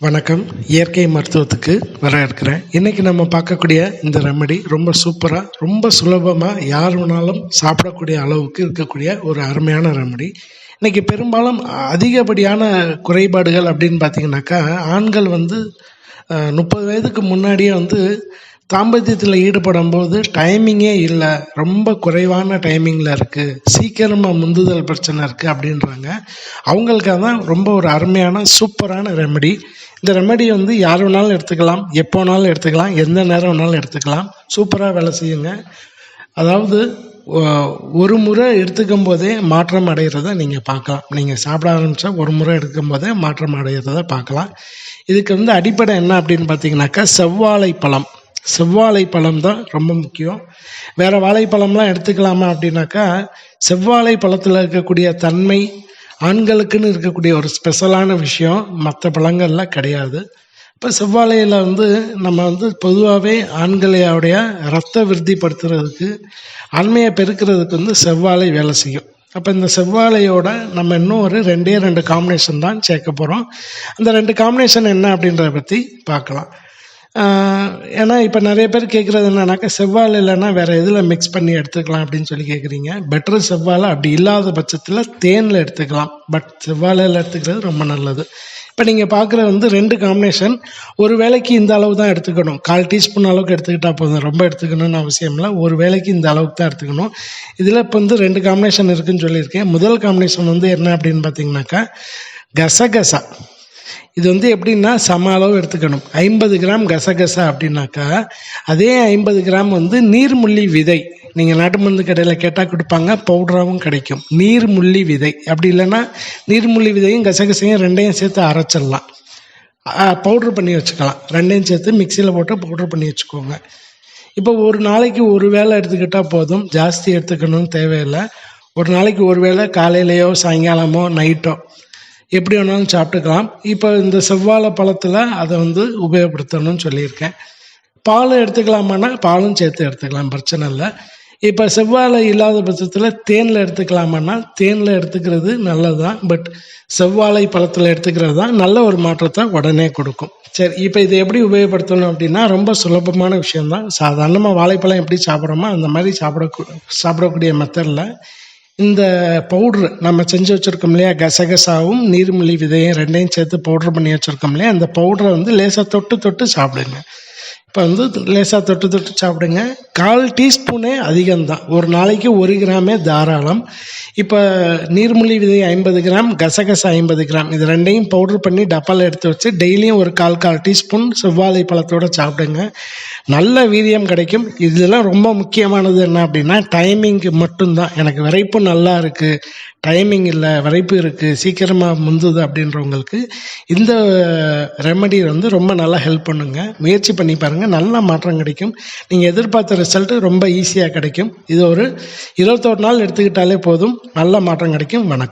வணக்கம். இயற்கை மருத்துவத்துக்கு வர இருக்கிறேன் இன்றைக்கி நம்ம பார்க்கக்கூடிய இந்த ரெமெடி ரொம்ப சூப்பராக ரொம்ப சுலபமாக யார் வேணாலும் சாப்பிடக்கூடிய அளவுக்கு இருக்கக்கூடிய ஒரு அருமையான ரெமெடி இன்றைக்கி பெரும்பாலும் அதிகப்படியான குறைபாடுகள் அப்படின்னு பார்த்தீங்கன்னாக்கா ஆண்கள் வந்து முப்பது வயதுக்கு முன்னாடியே வந்து தாம்பத்தியத்தில் ஈடுபடும் போது டைமிங்கே இல்லை. ரொம்ப குறைவான டைமிங்கில் இருக்குது சீக்கிரமாக முந்துதல் பிரச்சனை இருக்குது அப்படின்றாங்க. அவங்களுக்காக தான் ரொம்ப ஒரு அருமையான சூப்பரான ரெமெடி இந்த ரெமெடி வந்து யார் வேணாலும் எடுத்துக்கலாம் எப்போ வேணாலும் எடுத்துக்கலாம் எந்த நேரம் வேணாலும் எடுத்துக்கலாம். சூப்பராக வேலை செய்யுங்க. அதாவது ஒரு முறை எடுத்துக்கும் போதே மாற்றம் அடைகிறத நீங்கள் பார்க்கலாம். நீங்கள் சாப்பிட ஆரம்பித்தா ஒரு முறை எடுக்கும் போதே மாற்றம் அடைகிறத பார்க்கலாம். இதுக்கு வந்து அடிப்படை என்ன அப்படின்னு பார்த்தீங்கன்னாக்கா செவ்வாழை பழம் செவ்வாழை பழம் தான் ரொம்ப முக்கியம். வேறு வாழைப்பழம்லாம் எடுத்துக்கலாமா அப்படின்னாக்கா செவ்வாழை பழத்தில் இருக்கக்கூடிய தன்மை ஆண்களுக்குன்னு இருக்கக்கூடிய ஒரு ஸ்பெஷலான விஷயம் மற்ற பழங்கள்லாம் கிடையாது. இப்போ செவ்வாழையில் வந்து நம்ம வந்து பொதுவாகவே ஆண்களையோடைய ரத்த விருத்திப்படுத்துறதுக்கு ஆண்மையை பெருக்கிறதுக்கு வந்து செவ்வாழை வேலை செய்யும். அப்போ இந்த செவ்வாழையோட நம்ம இன்னும் ஒரு ரெண்டே ரெண்டு காம்பினேஷன் தான் சேர்க்க போகிறோம் அந்த ரெண்டு காம்பினேஷன் என்ன அப்படின்றத பற்றி பார்க்கலாம். ஏன்னா இப்போ நிறைய பேர் கேட்குறது என்னன்னாக்கா செவ்வாழை இல்லைன்னா வேறு எதில் மிக்ஸ் பண்ணி எடுத்துக்கலாம் அப்படின்னு சொல்லி கேட்குறீங்க பெட்டர் செவ்வாழை அப்படி இல்லாத பட்சத்தில் தேனில் எடுத்துக்கலாம். பட் செவ்வாழையில் எடுத்துக்கிறது ரொம்ப நல்லது. இப்போ நீங்கள் பார்க்குற வந்து ரெண்டு காம்பினேஷன் ஒரு வேலைக்கு இந்த அளவு தான் எடுத்துக்கணும். கால் டீஸ்பூன் அளவுக்கு எடுத்துக்கிட்டால் போதும். ரொம்ப எடுத்துக்கணும்னு அவசியம் இல்லை. ஒரு வேலைக்கு இந்த அளவுக்கு தான் எடுத்துக்கணும். இதில் இப்போ வந்து ரெண்டு காம்பினேஷன் இருக்குதுன்னு சொல்லியிருக்கேன். முதல் காம்பினேஷன் வந்து என்ன அப்படின்னு பார்த்தீங்கன்னாக்கா கசகசா. இது வந்து எப்படின்னா சம அளவு எடுத்துக்கணும். ஐம்பது கிராம் கசகசா அப்படின்னாக்கா அதே ஐம்பது கிராம் வந்து நீர்முள்ளி விதை. நீங்கள் நாட்டு மருந்து கடையில் கேட்டால் கொடுப்பாங்க பவுடராகவும் கிடைக்கும். நீர்முள்ளி விதை. அப்படி இல்லைன்னா நீர்முள்ளி விதையும் கசகசையும் ரெண்டையும் சேர்த்து அரைச்சிடலாம். பவுட்ரு பண்ணி வச்சுக்கலாம். ரெண்டையும் சேர்த்து மிக்சியில் போட்டு பவுட்ரு பண்ணி வச்சுக்கோங்க. இப்போ ஒரு நாளைக்கு ஒரு வேளை எடுத்துக்கிட்டால் போதும். ஜாஸ்தி எடுத்துக்கணும்னு தேவையில்லை. ஒரு நாளைக்கு ஒரு வேளை காலையிலையோ சாயங்காலமோ நைட்டோ. எப்படி வேணாலும் சாப்பிட்டுக்கலாம். இப்போ இந்த செவ்வாழை பழத்தில் அதை வந்து உபயோகப்படுத்தணும்னு சொல்லியிருக்கேன். பால் எடுத்துக்கலாமான்னா பாலும் சேர்த்து எடுத்துக்கலாம் பிரச்சனை இல்லை. இப்போ செவ்வாழை இல்லாத பட்சத்தில் தேனில் எடுத்துக்கலாமான்னா தேனில் எடுத்துக்கிறது நல்லது தான் பட் செவ்வாழை பழத்தில் எடுத்துக்கிறது தான் நல்ல ஒரு மாற்றத்தை உடனே கொடுக்கும். சரி இப்போ இதை எப்படி உபயோகப்படுத்தணும் அப்படின்னா ரொம்ப சுலபமான விஷயம்தான். சாதாரணமாக வாழைப்பழம் எப்படி சாப்பிட்றோமோ அந்த மாதிரி சாப்பிட சாப்பிடக்கூடிய மெத்தடில் இந்த பவுட்ரு நம்ம செஞ்சு வச்சுருக்கோம் இல்லையா? கசகசாவும் நீர்மொழி விதையும் ரெண்டையும் சேர்த்து பவுட்ரு பண்ணி வச்சுருக்கோம் இல்லையா? அந்த பவுடரை வந்து லேசாக தொட்டு தொட்டு சாப்பிடுங்க. இப்போ வந்து லேசாக தொட்டு தொட்டு சாப்பிடுங்க. கால் டீஸ்பூனே அதிகம்தான். ஒரு நாளைக்கு ஒரு கிராமே தாராளம். இப்போ நீர்மொழி விதை ஐம்பது கிராம் கசகசா ஐம்பது கிராம். இது ரெண்டையும் பவுட்ரு பண்ணி டப்பாவில் எடுத்து வச்சு டெய்லியும் ஒரு கால் கால் டீஸ்பூன் செவ்வாழை பழத்தோடு சாப்பிடுங்க. நல்ல வீரியம் கிடைக்கும். இதெல்லாம் ரொம்ப முக்கியமானது என்ன அப்படின்னா டைமிங்க்கு மட்டும்தான். எனக்கு விரைப்பு நல்லா இருக்குது டைமிங் இல்லை வரைப்பு இருக்குது சீக்கிரமாக முந்துது அப்படின்றவங்களுக்கு இந்த ரெமடி வந்து ரொம்ப நல்லா ஹெல்ப் பண்ணுங்க. முயற்சி பண்ணி பாருங்கள் நல்ல மாற்றம் கிடைக்கும். நீங்கள் எதிர்பார்த்த ரிசல்ட்டு ரொம்ப ஈஸியாக கிடைக்கும். இது ஒரு இருபத்தோரு நாள் எடுத்துக்கிட்டாலே போதும். நல்ல மாற்றம் கிடைக்கும். வணக்கம்.